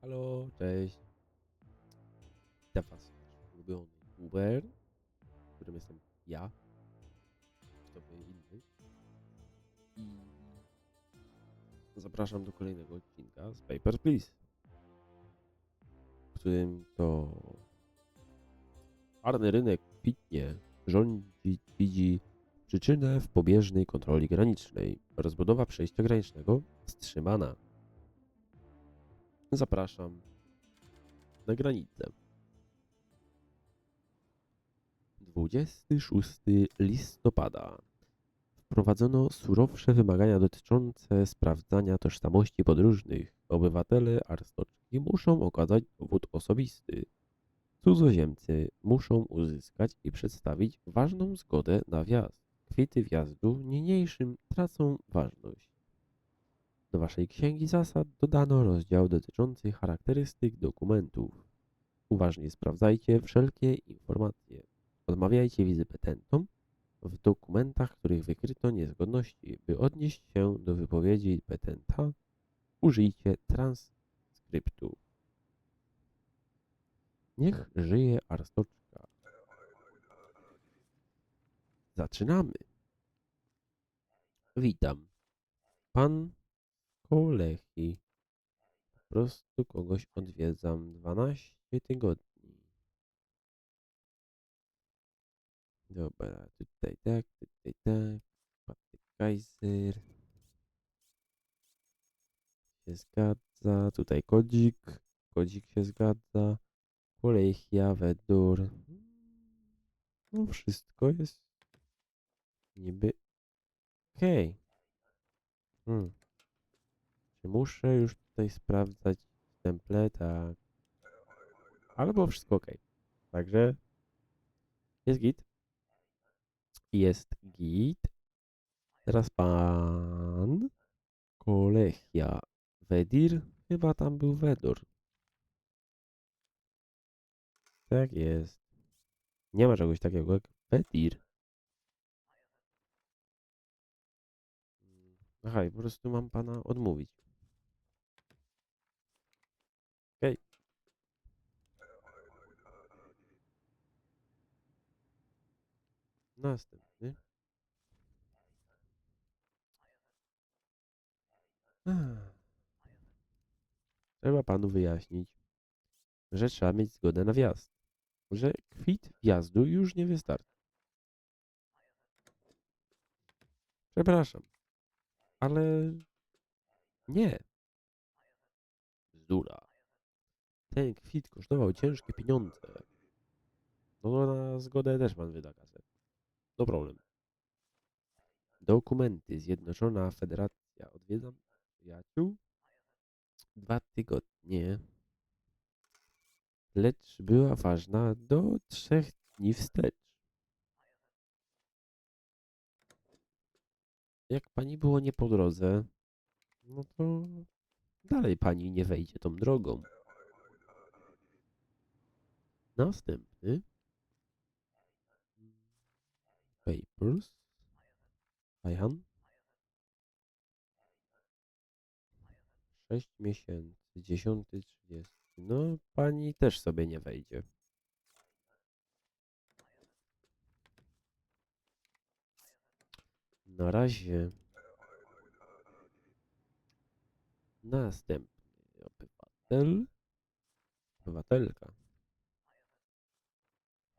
Halo, cześć. Witam was, nasz ulubiony Uber, którym jestem ja. Kto by inny. I zapraszam do kolejnego odcinka z Paper Please. W którym to czarny rynek pitnie rządzi, widzi przyczynę w pobieżnej kontroli granicznej. Rozbudowa przejścia granicznego wstrzymana. Zapraszam na granicę. 26 listopada. Wprowadzono surowsze wymagania dotyczące sprawdzania tożsamości podróżnych. Obywatele Arstoczki muszą okazać dowód osobisty. Cudzoziemcy muszą uzyskać i przedstawić ważną zgodę na wjazd. Kwity wjazdu niniejszym tracą ważność. Do waszej księgi zasad dodano rozdział dotyczący charakterystyk dokumentów. Uważnie sprawdzajcie wszelkie informacje. Odmawiajcie wizy petentom w dokumentach, których wykryto niezgodności. By odnieść się do wypowiedzi petenta, użyjcie transkryptu. Niech żyje Arstoczka. Zaczynamy. Witam. Pan Kolechi. Po prostu kogoś odwiedzam 12 tygodni. Dobra, tutaj tak, tutaj tak. Patryk Kaiser. Się zgadza. Tutaj kodzik. Kodzik się zgadza. Kolechia, Wedur. No wszystko jest niby okej. Hmm. Muszę już tutaj sprawdzać temple? Tak. Albo wszystko ok. Także jest git. Jest git. Teraz pan Kolechia Wedir. Chyba tam był Wedur. Tak jest. Nie ma czegoś takiego jak Wedir. Aha, i po prostu mam pana odmówić. Okej. Następny. Trzeba panu wyjaśnić, że trzeba mieć zgodę na wjazd. Że kwit wjazdu już nie wystarczy. Przepraszam. Ale nie. Bzdura. Ten kwit kosztował ciężkie pieniądze. No na zgodę też pan wyda kasę. No problem. Dokumenty. Zjednoczona Federacja. Odwiedzam przyjaciół. Dwa tygodnie. Lecz była ważna do trzech dni wstecz. jak pani było nie po drodze, no to dalej pani nie wejdzie tą drogą. Następny. Papers. Ajhan. 6 miesięcy, 10, 30. No, pani też sobie nie wejdzie. Na razie. Następny obywatel. Obywatelka.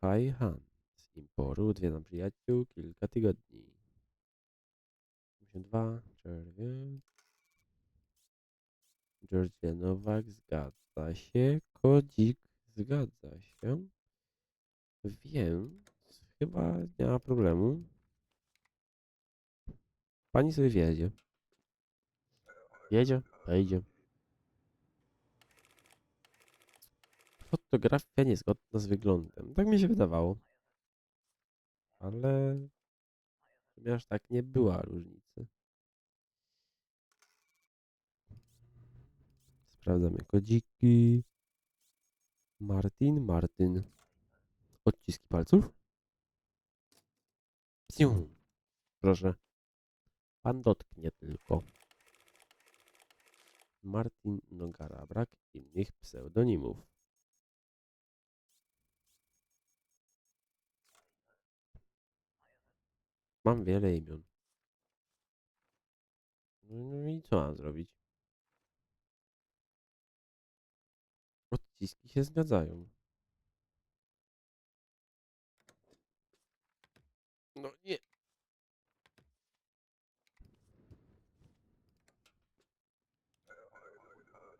Hi Han. Z Imporu odwiedzam przyjaciół kilka tygodni. 82. Czerwiec. Georgia Nowak zgadza się. Kodzik zgadza się. Więc chyba nie ma problemu. Pani sobie wiedzie. Jedzie, wejdzie. Fotografia niezgodna z wyglądem. Tak mi się wydawało. Ale aż tak nie była różnicy. Sprawdzamy kodziki. Martin, Martin. Odciski palców. Psiu. Proszę. Pan dotknie tylko. Martin Nogara. Brak innych pseudonimów. Mam wiele imion. No i co mam zrobić? Odciski się zgadzają. No nie.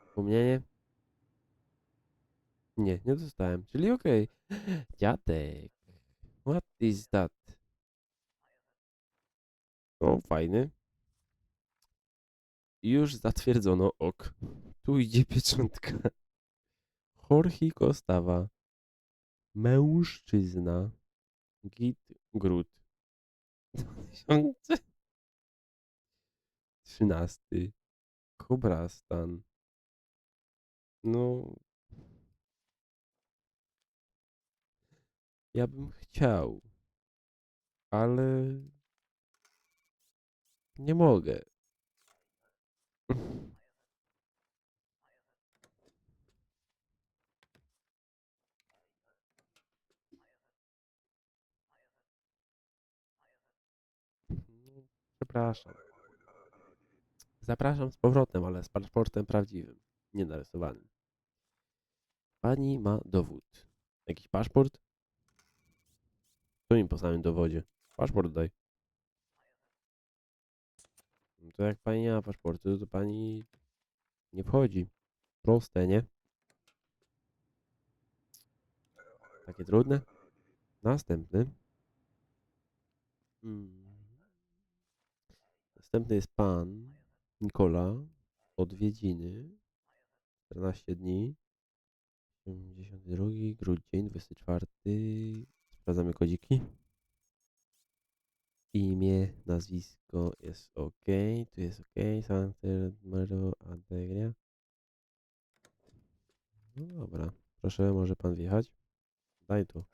Wspomnienie? Nie, nie dostałem. Czyli okej. Dziadek. What is that? O, fajny. Już zatwierdzono ok. Tu idzie pieczątka. Jorge Kostawa. Mężczyzna. Git Grut. 2013. Kobrastan. No. Ja bym chciał. Ale. Nie mogę. No, Przepraszam. Zapraszam z powrotem, ale z paszportem prawdziwym, nie narysowanym. Pani ma dowód. Jakiś paszport? Co mi po samym dowodzie? Paszport daj. No to jak pani nie ma paszportu, to pani nie wchodzi. Proste, nie? Takie trudne? Następny. Mm. Następny jest pan Nikola. Odwiedziny. 14 dni. 72 grudzień, 24. Sprawdzamy kodziki. Imię, nazwisko jest ok. Tu jest ok. Santer, Mero, Adegria. No dobra. Proszę, może pan wjechać? Daj tu.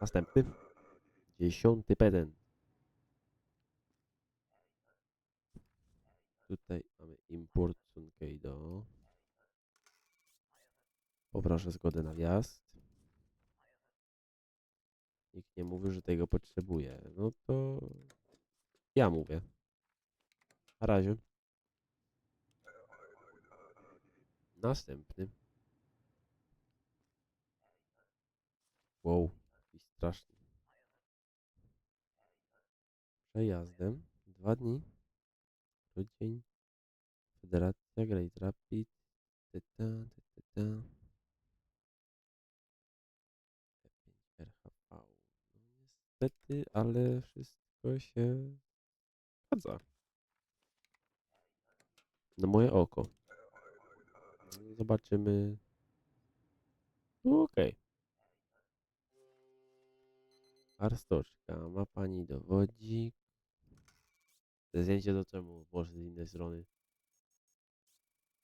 Następny. Dziesiąty peden. Tutaj mamy import Sunkeido. Poproszę zgodę na wjazd. Nikt nie mówi, że tego potrzebuje. No to ja mówię. Na razie. Następny. Wow, jakiś straszny. Przejazdem. Dwa dni. Grudzień. Federacja, Great Rapid. Tyta, tyta, tyta. R5RHV. Niestety, ale wszystko się zgadza. Na moje oko. Zobaczymy. No okej. Arstoczka. Ma pani dowodzik. Te zdjęcie do czemu? Może z innej strony.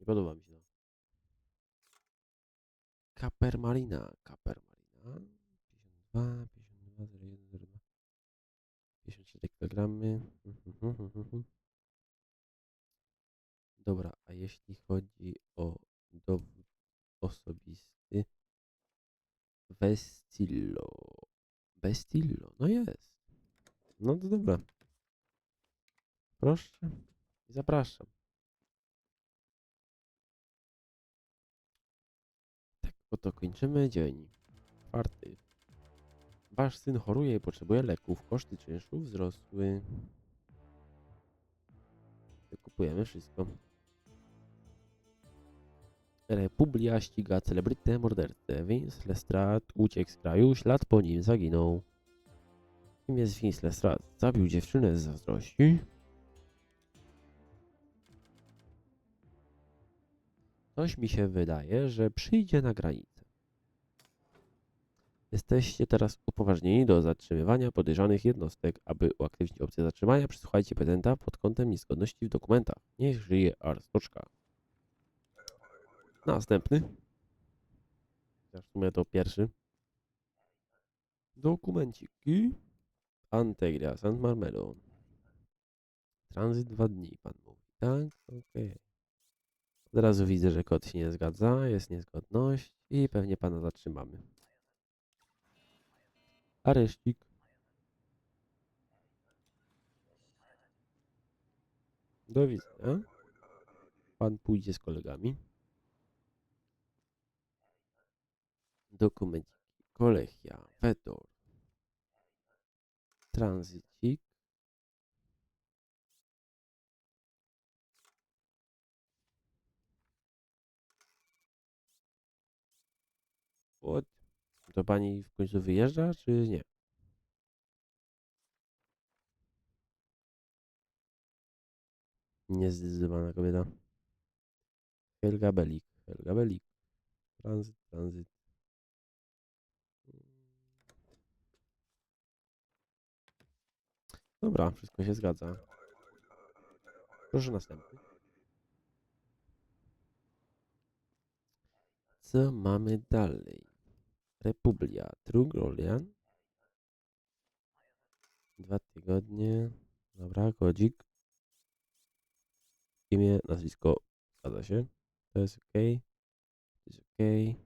Nie podoba mi się to. Kaper Marina. Kaper Marina. 52, 52, 01, 02. 54 kg. Dobra, a jeśli chodzi o dowód osobisty. Vestillo. Vestillo, no jest. No to dobra. Proszę. Zapraszam. Tak, oto kończymy dzień. Czwarty. Wasz syn choruje i potrzebuje leków. Koszty czynszu wzrosły. Kupujemy wszystko. Republia ściga celebrytę mordercę. Vince Lestrade uciekł z kraju, ślad po nim zaginął. Kim jest Vince Lestrade? Zabił dziewczynę z zazdrości. Coś mi się wydaje, że przyjdzie na granicę. Jesteście teraz upoważnieni do zatrzymywania podejrzanych jednostek. Aby uaktywnić opcję zatrzymania, przesłuchajcie petenta pod kątem niezgodności w dokumentach. Niech żyje Arstoczka. Następny. Sumie to pierwszy. Dokumenciki. Antegria, San Marmelo. Tranzyt dwa dni, pan mówi. Tak? Okej. Od razu widzę, że kod się nie zgadza, jest niezgodność i pewnie pana zatrzymamy. Areszcik. Do widzenia. Pan pójdzie z kolegami. Dokumenciki. Kolechia. Wetor. Tranzycik. What? To pani w końcu wyjeżdża, czy nie? Niezdecydowana kobieta. Helga Belik. Helga Belik. Tranzyt, tranzyt. Dobra, wszystko się zgadza. Proszę następny. Co mamy dalej? Republia Trugrolian. Dwa tygodnie. Dobra, kodzik. Imię, nazwisko. Zgadza się. To jest ok. To jest ok.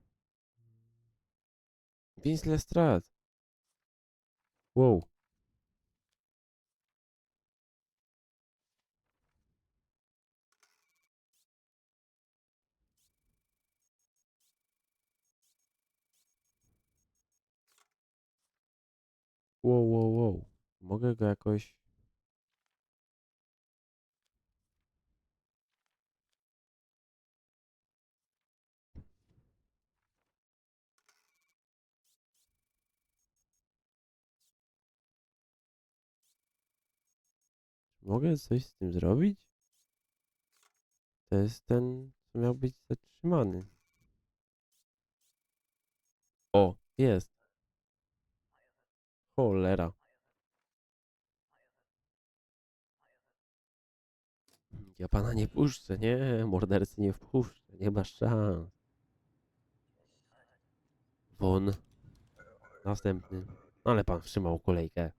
Winsle Strat. Wow. Wow, wow, wow. Mogę go jakoś... Mogę coś z tym zrobić? To jest ten, co miał być zatrzymany. O, jest. Cholera. Ja pana nie puszczę, nie, mordercy nie wpuszczę, nie ma szans. Won. Następny. Ale pan wstrzymał kolejkę.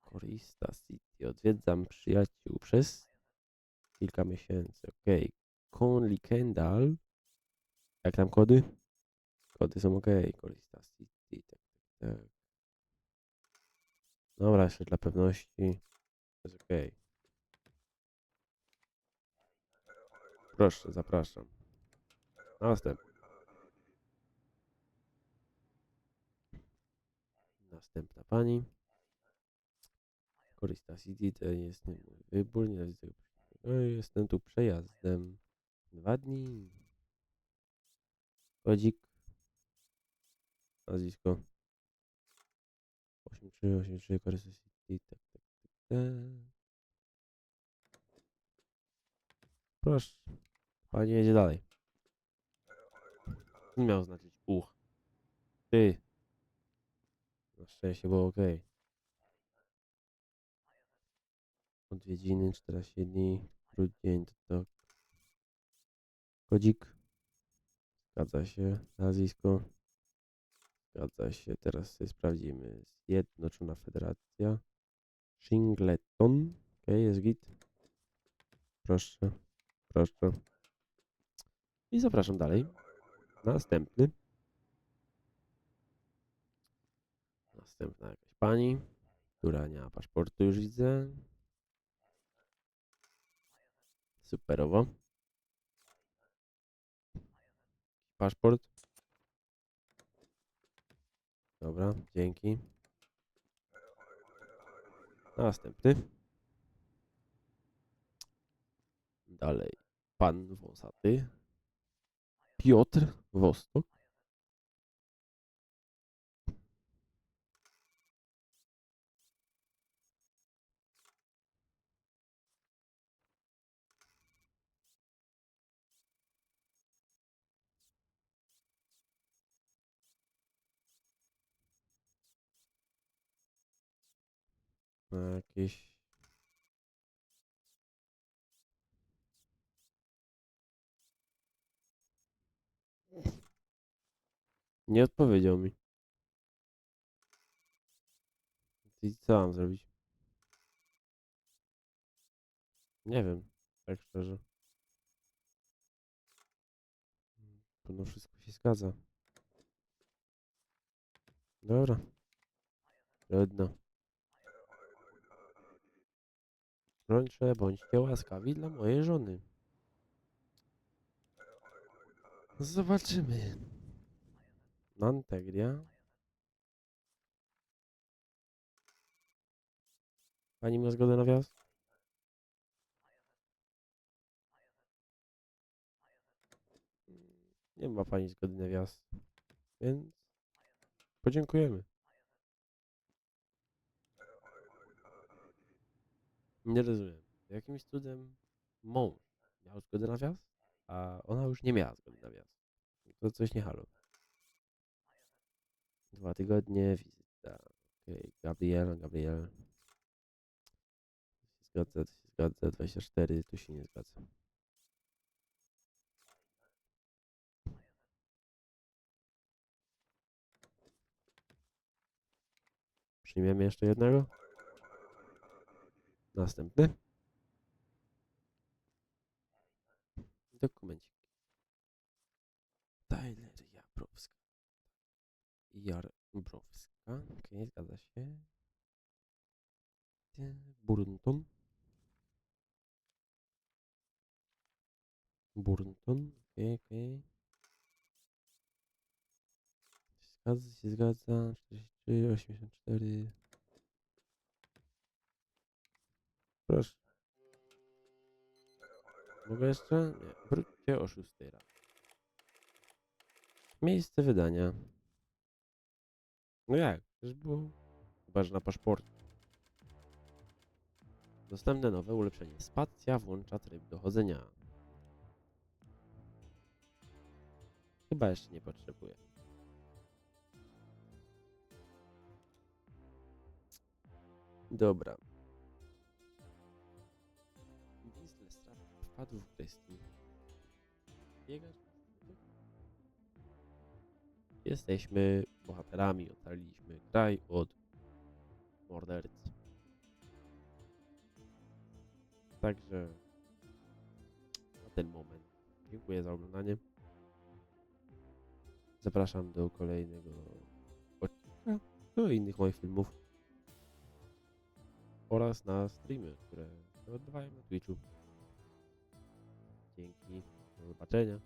Korista City. Odwiedzam przyjaciół przez kilka miesięcy. Okej. Conley Kendall. Jak tam kody? Kody są ok. Korista City. Tak, tak, tak. Dobra, jeszcze dla pewności. Jest ok. Proszę, zapraszam. Następny. Następna pani. Korista City to jest nie mój wybór. Nie Jestem tu przejazdem. Dwa dni. Kodzik. Nazwisko. 8383 Korista City. Tak, tak, tak, tak. Proszę. Pani jedzie dalej. Co miał znaczyć uch? Ty. Na szczęście było ok. Odwiedziny 14 dni. Grudzień to tak. Kodzik. Zgadza się. Nazwisko. Zgadza się. Teraz sobie sprawdzimy. Zjednoczona Federacja. Shingleton. Ok, jest git. Proszę. Proszę. I zapraszam dalej. Następny. Następna jakaś pani, która nie ma paszportu, już widzę. Superowo. Paszport. Dobra, dzięki. Następny. Dalej. Pan wąsaty. Piotr Wostok. Na jakieś... Nie odpowiedział mi. Co mam zrobić? Nie wiem, tak szczerze. No wszystko się zgadza. Dobra. Trudno. Proszę, bądźcie łaskawi dla mojej żony. Zobaczymy. Nantegria. Pani ma zgodę na wjazd? Nie ma pani zgody na wjazd. Więc podziękujemy. Nie rozumiem. Jakimś cudem mąż miał zgodę na wjazd, a ona już nie miała zgody na wjazd. To coś nie halo. Dwa tygodnie, wizyta. Okej, Gabriel, Gabriel. Zgadza, się zgadza. 24, tu się nie zgadza. Przyjmiemy jeszcze jednego. Następny. Dokumencik. Tyler Jabrowska. Jarbrowska. Okej, zgadza się. Burnton. Burnton. Okej, okej. Zgadza się, zgadza. 43, 84. Proszę. Mogę jeszcze? Nie. Wróćcie o 6 rano. Miejsce wydania. No jak? Też było. Chyba, że na paszporcie. Dostępne nowe ulepszenie. Spacja włącza tryb dochodzenia. Chyba jeszcze nie potrzebuję. Dobra. Wpadł w kwestii. Biegać? Jesteśmy bohaterami, ocaliliśmy kraj od mordercy. Także na ten moment dziękuję za oglądanie. Zapraszam do kolejnego odcinka, do innych moich filmów oraz na streamy, które odbywają na Twitchu. 电行我把这个